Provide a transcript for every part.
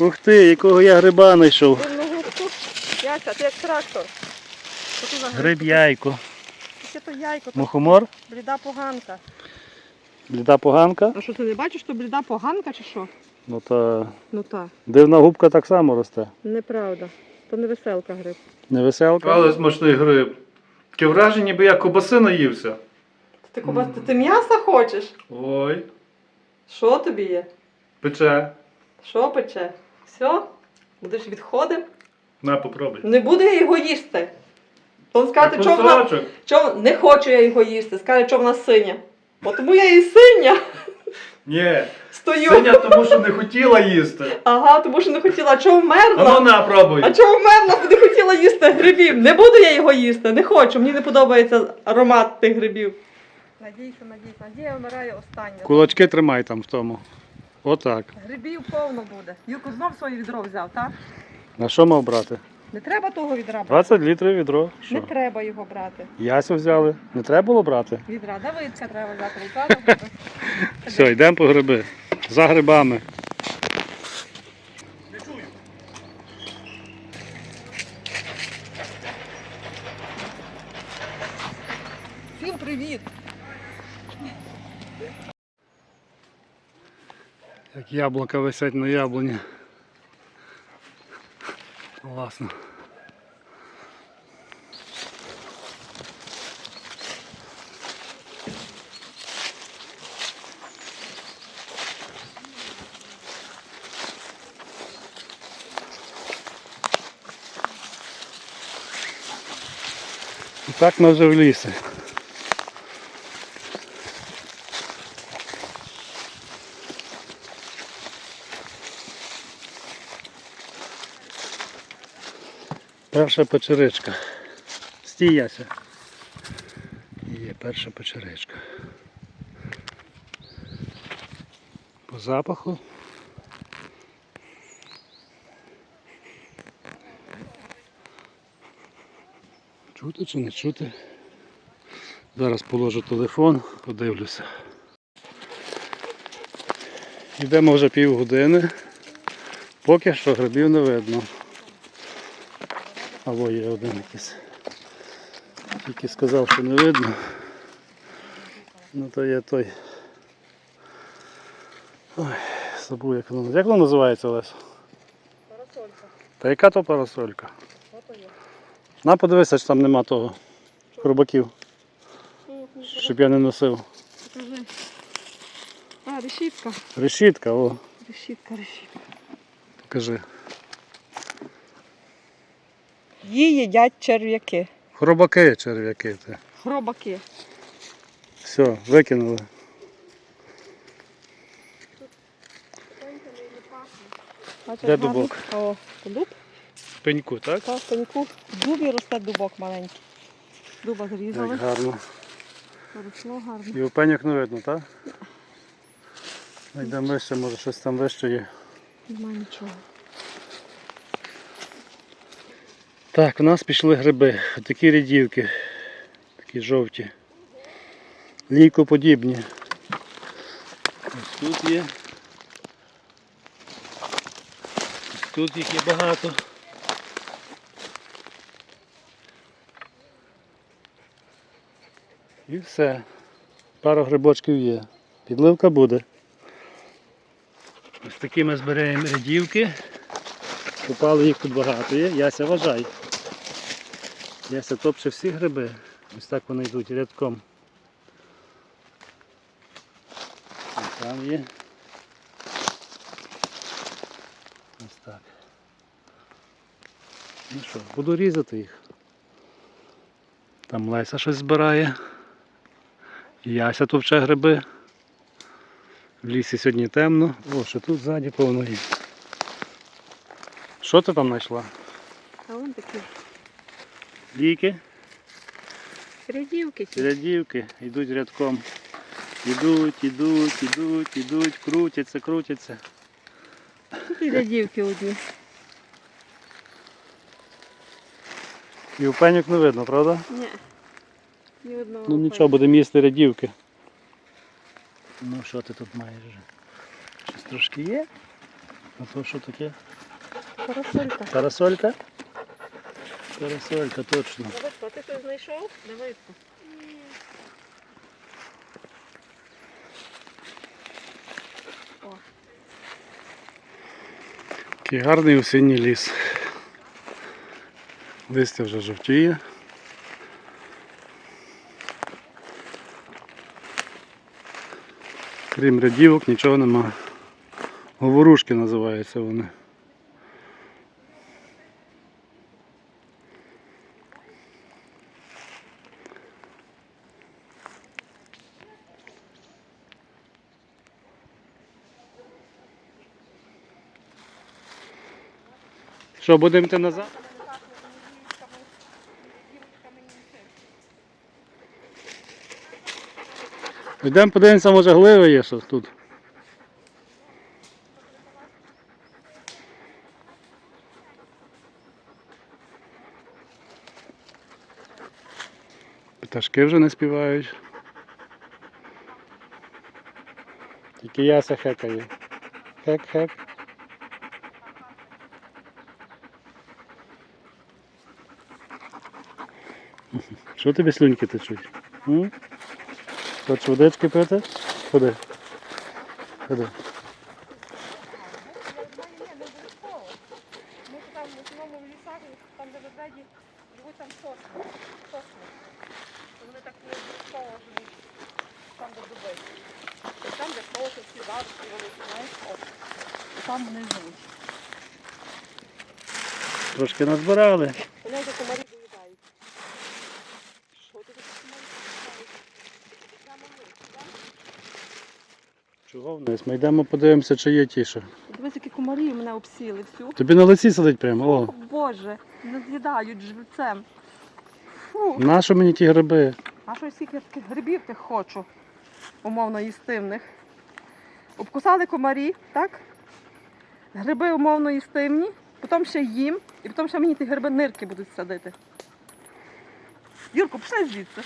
Ух ти, якого я гриба знайшов. Губку. Ти як трактор. Гриб? Яйко. Ще то яйко, Мухомор, бліда поганка. бліда поганка. А що ти не бачиш, що бліда поганка чи що? Ну та Ну так, дивна губка так само росте. неправда. То не веселка гриб. Не веселка. Але смачний гриб. Таке враження, ніби я кобаси наївся. Ти кубас, ти, ти м'яса хочеш? Ой, Що тобі є? пече. Що пече? Все? Будеш відходив? На, попробуй. Не буду я його їсти. Он скаже, що вона, Кусочок. не хочу я його їсти. Скаже, що вона синя. Бо тому я і синя Ні, стою. синя, тому що не хотіла їсти. Ага, тому що не хотіла, а чого А ну вмерла? на, пробуй. А чого вмерла, бо не хотіла їсти грибів? Не буду я його їсти, не хочу. Мені не подобається аромат тих грибів. Надійся, надійся, надія вмирає остання. Кулачки тримай там в тому. Отак. Грибів повно буде. Юко знов своє відро взяв, так? На що мав брати? Не треба того відра брати. 20 літрів відро. Не треба його брати. Ясю взяли. Не треба було брати. Відра, Давидка треба взяти. Правда? буде? Все, йдемо по гриби. За грибами. Всім привіт! яблука висять на яблуні. Класно. І так ми вже в лісі. Перша печеричка. Стій, Яся. Є перша печеричка. По запаху. Чути чи не чути? Зараз положу телефон, подивлюся. Йдемо вже півгодини. Поки що грибів не видно. Або є один якийсь. Тільки сказав, що не видно. Ну то є той. Ой, забув як воно. Як воно називається Олесь? Парасолька. Та яка то парасолька? Ото є. На подивися, чи там нема того. Хробаків, щоб я не носив. Покажи. А, решітка. Решітка, о, Решітка, решітка. покажи. Її їдять черв'яки. Хробаки черв'яки. Ти. Хробаки. Все, викинули. Бачиш, Де дубок? О, дуб. Пеньку, так? Та в пеньку в дубі росте дубок маленький. Дуба зрізали. Як гарно. Росло гарно. І опеньок не видно, так? Йдемо вище, може щось там вище є. Немає нічого. Так, у нас пішли гриби. Такі рядівки. Такі жовті. Лійкоподібні. Ось тут є. Ось тут їх є багато. І все. Пара грибочків є. Підливка буде. Ось такі ми збираємо рядівки. Попали їх тут багато є. Яся вважай. Яся топче всі гриби. Ось так вони йдуть рядком. І там є. Ось так. Ну що, буду різати їх. Там Леся щось збирає. Яся топче гриби. В лісі сьогодні темно. О, що тут ззаді повно є. Що ти там знайшла? А вон такі Ліки, рядівки. рядівки йдуть рядком. Ідуть, ідуть, ідуть, ідуть, крутяться, крутяться. Тут і рядівки одні. І в пеньок не видно, правда? Ні. Ні одного. Ну нічого, будемо їсти рядівки. Ну що ти тут маєш вже? Щось трошки є? А то що таке? Парасолька. Парасолька? Парасолька, точно. Давидко, ти щось знайшов? Давидко. Такий гарний осінній ліс. Листя вже жовтіє. Крім рядівок, нічого нема. Говорушки називаються вони. Що, будемо йти назад? Йдемо подивимося, може гливи є щось тут. Пташки вже не співають. Тільки яся хекає. Хек-хек. Що тобі слюньки течуть? М? Хочеш водички пити? Ходи. Ходи. Там в основному в лісах, там де ведмеді живуть там сосни. Сосни. То Вони так не обов'язково живуть там, де дуби. Тобто Там, де сосни, зарості великі, знаєш, от. І Там вони живуть. Трошки назбирали. Вони вже комарі доїдають. Що ти такі комарі доїдають? Прямо вниз, так? Чого вниз? Ми йдемо подивимося, чи є тіше. Дивись, які комарі мене обсіли всю. Тобі на лиці сидить прямо. О, Боже, не з'їдають живцем. Фу. нащо мені ті гриби? А що скільки таких грибів тих хочу, умовно їстивних. Обкусали комарі, так? Гриби умовно їстивні, потім ще їм, і потім ще мені ті гриби нирки будуть садити. Юрку, пішли звідси.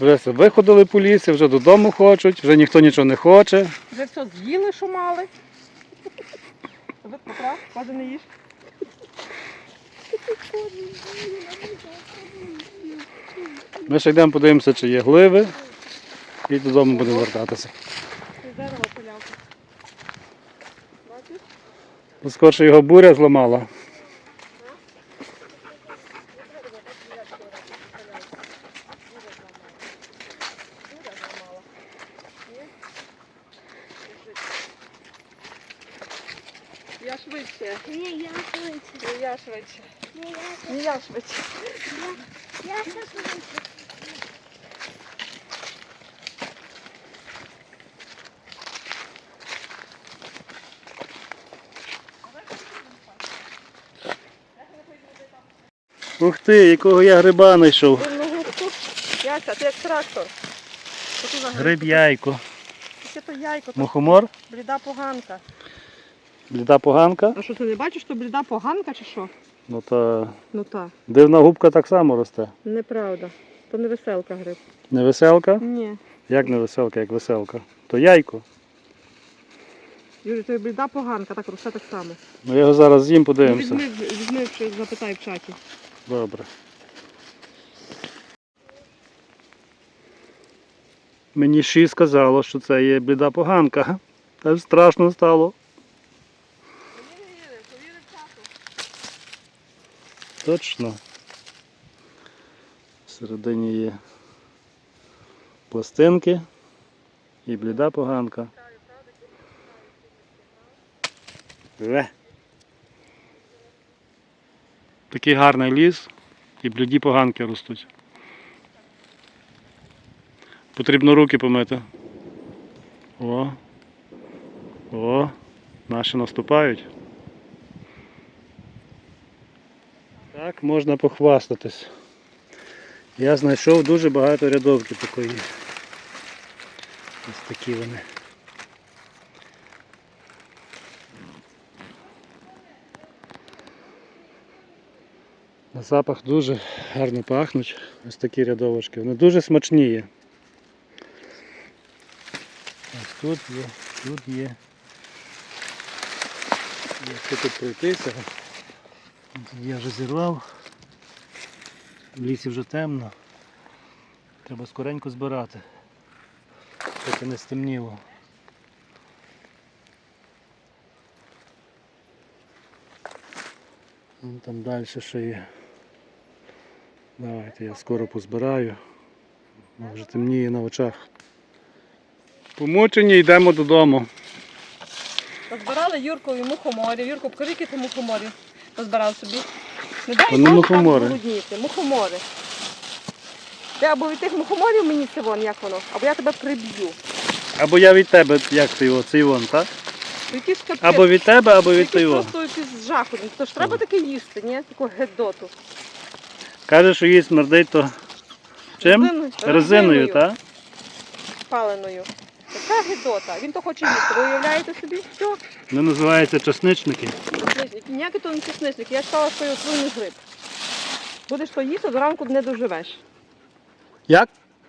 Вже все, виходили по лісі, вже додому хочуть, вже ніхто нічого не хоче. Вже все з'їли, що мали. Потрав, кожен не їж. Ми ще йдемо подивимося, чи є гливи. І додому будемо вертатися. Дерево. Бачиш? Скорше його буря зламала. Я швидше. Ні, я швидше. Не я швидше. Ні, я, Не я швидше. я, я ще швидше. Ух ти, якого я гриба знайшов. Таку. Ти як трактор. Гриб яйко. Це то яйко, Мухомор, бліда поганка. бліда поганка. А що ти не бачиш, що бліда поганка чи що? Ну та Ну так, дивна губка так само росте. неправда. То не веселка гриб. Не веселка? Ні. Як не веселка, як веселка? То яйко. Юрій, то бліда поганка, так росте так само. Ну я його зараз з'їм, Ну, подивимося. візьми, візьми, запитай в чаті. Добре. Мені ші сказало, що це є бліда поганка. Аж страшно стало. Точно. Всередині є пластинки і бліда поганка. Ве. Такий гарний ліс і бліді поганки ростуть. Потрібно руки помити. О. О, наші наступають. Так, можна похвастатись. Я знайшов дуже багато рядовки такої. Ось такі вони. Запах дуже гарно пахнуть. Ось такі рядовочки. Вони дуже смачні є. Ось тут є, тут є. Якщо тут пройтися, я вже зірвав. В лісі вже темно. Треба скоренько збирати. Поки не стемніло. Там далі ще є. Давайте я скоро позбираю. Вже темніє на очах. Помучені йдемо додому. Позбирали Юркові мухоморів. Юрко, покажи, які ти мухоморів позбирав собі. Не дай Вони мухомори. Мухомори. Ти або від тих мухоморів мені це вон, як воно, або я тебе приб'ю. Або я від тебе, як ти його, цей вон, так? Капець. Або від тебе, або від Якийсь того. просто якийсь жаху. То ж треба таке їсти, ні? Таку гедоту. Каже, що їй смердить то чим? Резиною. Резиною, так? Паленою. Така гідота. Він то хоче їсти. Ви уявляєте собі? Все. Вони називаються часничники. Часничники. Ніякий то не чесничник. Я сказала, що я отруйний гриб. Будеш то їсти, до ранку не доживеш. Як?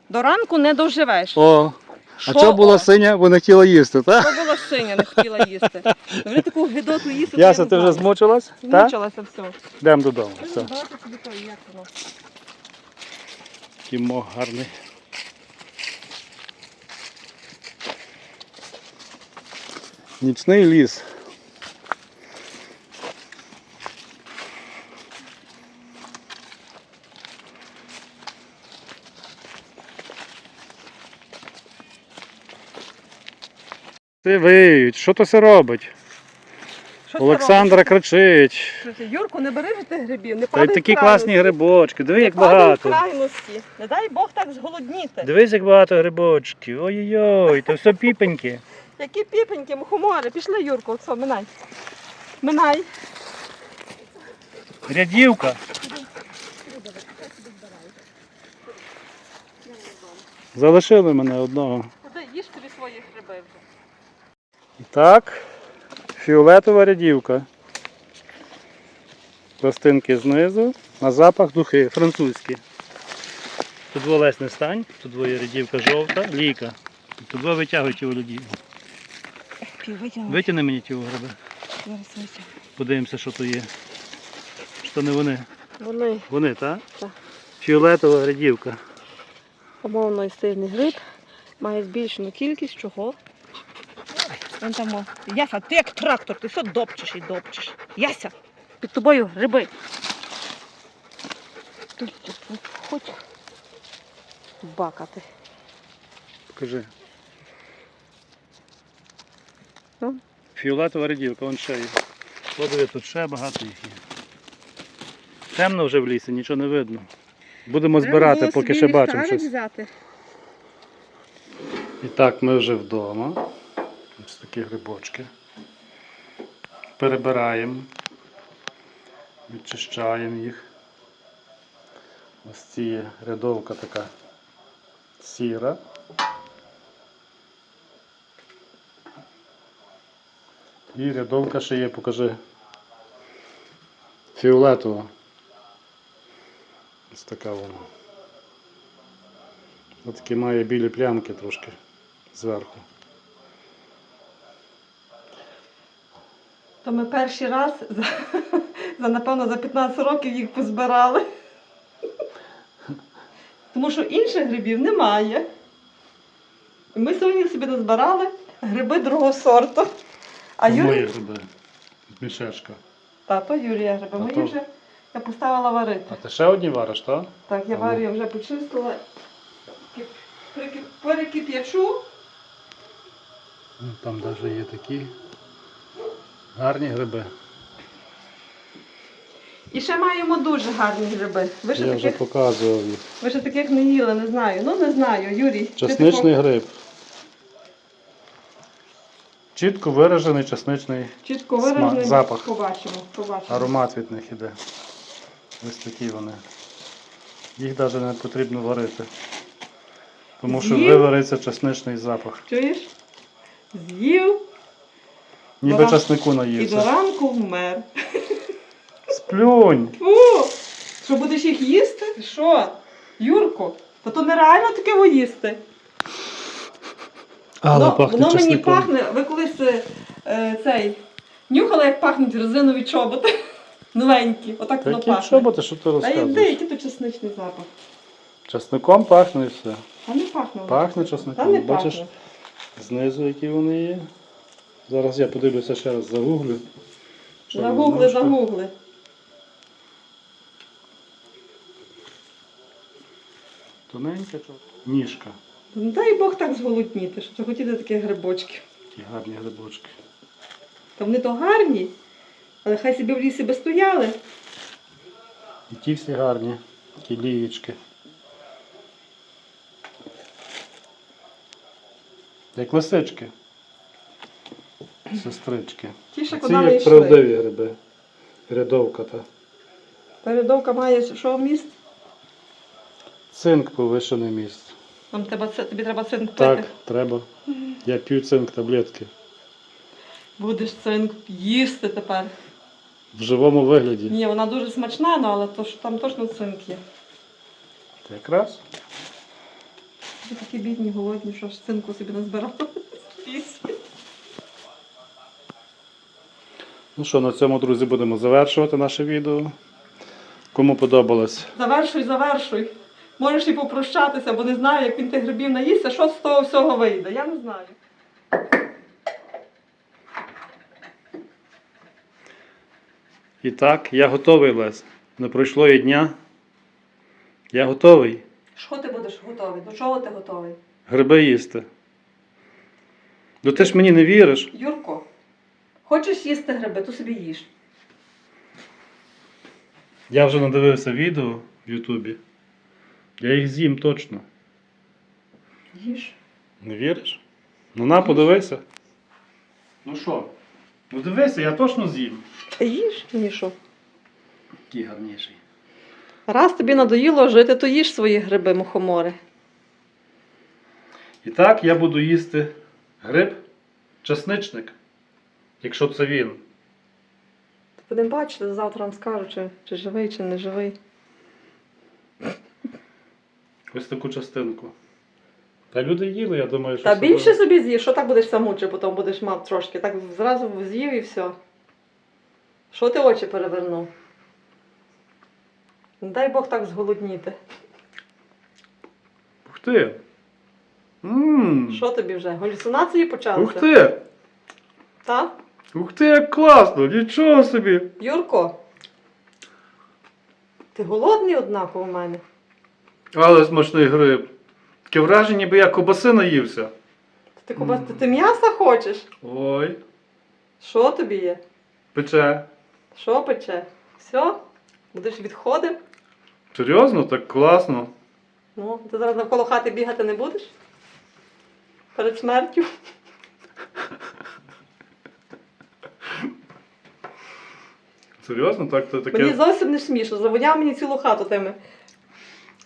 До ранку не доживеш. О. А Що було була синя, бо не хотіла їсти, так? Що була синя, не хотіла їсти. Вони таку гидоту їсти. Яся, ти вже змучилась? Змучилася все. Йдемо додому. Все. Як воно. Кімо гарний. Нічний ліс. Ти виють, що то це робить? Що це Олександра кричить. робить? Що Юрку, не бери від тих грибів, не Та й падай в такі крайності. класні грибочки. Диви, Не як падай в багато. крайності. Не дай Бог так зголодніти. Дивись, як багато грибочків. Ой-ой-ой, то все піпеньки. Які піпеньки, мухомори. Пішли, Юрку, оце, минай. Минай. Рядівка. Залишили мене одного. Куди їж тобі свої гриби вже. І Так, фіолетова рядівка. Пластинки знизу, на запах духи, французькі. Тут два не стань, тут двоє рядівка жовта, ліка. Тут два витягують ті. Витягнути. Витягни мені ті гриби. Подивимося, що то є. Що не вони? Вони Вони, так? Так. Фіолетова рядівка. умовно сильний гриб, має збільшену кількість чого. Вон там. о. Яся, ти як трактор, ти все допчеш і допчеш. Яся, під тобою гриби. Тут хоч бакати. Покажи. Ну? Фіолетова рядівка, вон ще є. Подиви, тут ще багато їх є. Темно вже в лісі, нічого не видно. Будемо збирати, поки ще бачимо щось. Взяти. І так, ми вже вдома. Ось такі грибочки. Перебираємо, відчищаємо їх. Ось ці рядовка така сіра. І рядовка ще є, покажи. Фіолетова. Ось така вона. Ось такі має білі плямки трошки зверху. То ми перший раз за, за напевно за 15 років їх позбирали. Тому що інших грибів немає. І ми сьогодні собі назбирали гриби другого сорту. А Мої гриби. Мішечка. тато Юрія гриби. Мої то- вже я поставила варити. А ти ще одні вариш, так? Так, я Ага. варю, я вже почистила. Перекип'ячу. Ну, Там навіть є такі гарні гриби. І ще маємо дуже гарні гриби. Ви ще Я вже таких, показував їх. ви ще таких не їли, не знаю. Ну не знаю, Юрій. ти Часничний гриб. Чітко виражений часничний Чітко виражений. запах. Побачимо, побачимо. аромат від них іде. Ось такі вони. Їх навіть не потрібно варити. Тому що З'їв? вивариться часничний запах. Чуєш? З'їв Ніби Дора- часнику і до наївся. ранку вмер. Сплюнь! Фу! Що будеш їх їсти? Що? Юрко? Та то нереально таке воїсти. Воно пахне воно мені пахне. Ви колись е, е, цей Нюхала, як пахнуть резинові чоботи. Новенькі. Отак воно Такі пахне. чоботи, що ти А йди, розказуєш? який то чесничний запах. Часником пахне і все. А не пахне. воно. Пахне Та не Бачиш пахне. знизу, які вони є. Зараз я подивлюся ще раз загуглю. Загугли, загугли. Тоненька ніжка. Ну дай Бог так зголодніти, щоб захотіти такі грибочки. Такі гарні грибочки. Та вони то гарні, але хай собі в лісі би стояли. І ті всі гарні, такі лієчки. Як лисички. Сестрички. Ті ще Ці куди не як йшли. правдиві гриби. Рядовка та. Передовка має що вміст? Цинк повишений міст. Нам треба це, тобі треба цинк пити. Так, треба. Я п'ю цинк таблетки. Будеш цинк їсти тепер. В живому вигляді. Ні, вона дуже смачна, ну, але то, там точно цинк є. Та Якраз. Ви такі бідні, голодні, що ж цинку собі назбирали. в лісі. Ну що, на цьому, друзі, будемо завершувати наше відео. Кому подобалось, Завершуй, завершуй. Можеш і попрощатися, бо не знаю, як він тих грибів наїсться, що з того всього вийде. Я не знаю. І так, я готовий, Лес. Не пройшло і дня. Я готовий Що ти будеш готовий? До чого ти готовий? гриби їсти. Ну ти ж мені не віриш. Юрко, хочеш їсти гриби, то собі їж. Я вже надивився відео в Ютубі. Я їх з'їм точно. Їж. Не віриш? Ну на, подивися. Ну що? Ну дивися, я точно з'їм. Їж, ні що. Який гарніший. Раз тобі надоїло жити, то їж свої гриби, мухомори. І так я буду їсти гриб часничник. Якщо це він. Будемо бачити, завтра вам скажу, чи, чи живий, чи не живий. Ось таку частинку. Та люди їли, я думаю, що. Та це більше собі з'їж, що так будеш самуче, потім будеш мав трошки. Так зразу з'їв і все. Що ти очі перевернув? Не дай Бог так зголодніти. Ух ти! Що тобі вже? Галюцинації почалися? Ух ти! Ух ти, як класно! Нічого собі! Юрко? Ти голодний однаково в мене? Але смачний гриб. Таке враження, ніби я кобаси наївся. Ти, кубас, ти, ти м'яса хочеш? Ой, Що тобі є? пече. Що пече? Все? Будеш відходив? Серйозно, так класно. Ну, ти зараз навколо хати бігати не будеш? Перед смертю? Серйозно, так то таке. Мені зовсім не смішно, завоняв мені цілу хату тими.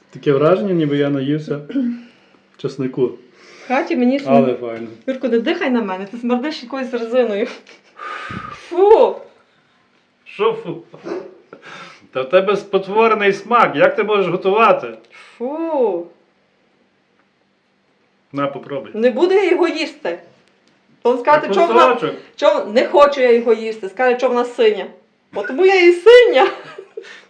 Таке враження, ніби я наївся часнику. В хаті мені смішно. Але файно. Юрко, не дихай на мене, ти смердиш якоюсь резиною. Фу! Що фу? Та в тебе спотворений смак. Як ти можеш готувати? Фу! На, попробуй. Не буду я його їсти. Скаже, що вона, Кусочок. не хочу я його їсти. Скаже, що вона синя. Бо тому я і синя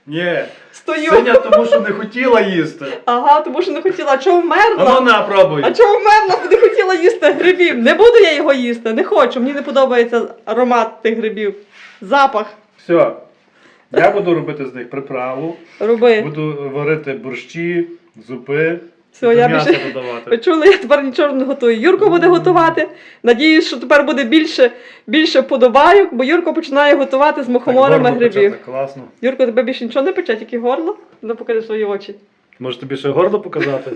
Ні. стою. Синя, тому що не хотіла їсти. Ага, тому що не хотіла, а чого А ну вмерла? на, пробуй. А чого вмерла, бо не хотіла їсти грибів? Не буду я його їсти, не хочу. Мені не подобається аромат тих грибів. Запах. Все. Я буду робити з них приправу, Роби. буду варити борщі, зупи, Все, я більше- Ви чули, я тепер нічого не готую. Юрко буде готувати. Надіюсь, що тепер буде більше, більше подобайок, бо Юрко починає готувати з мухоморами грибів. почати, Класно. Юрко, тебе більше нічого не пече, тільки горло. Ну покажи свої очі. Може тобі ще горло показати?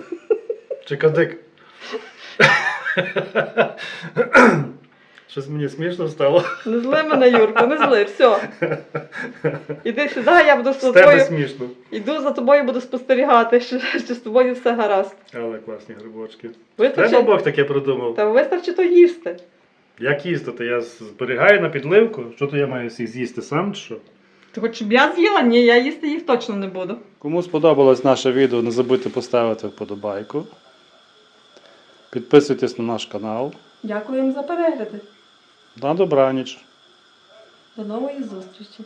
Чи кадик? Щось мені смішно стало. Не зли мене, Юрко, не зли, все. Іди сюди, я буду з З тебе тобою. смішно. Іду за тобою, буду спостерігати, що, що з тобою все гаразд. Але класні грибочки. Треба Вистачить, Бог таке придумав. та вистачить то їсти. Як їсти? То я зберігаю на підливку. Що то я маю всіх з'їсти сам чи що? Ти хоч щоб я з'їла? Ні, я їсти їх точно не буду. Кому сподобалось наше відео, не забудьте поставити вподобайку. Підписуйтесь на наш канал. Дякую їм за перегляди. На добраніч. До нової зустрічі!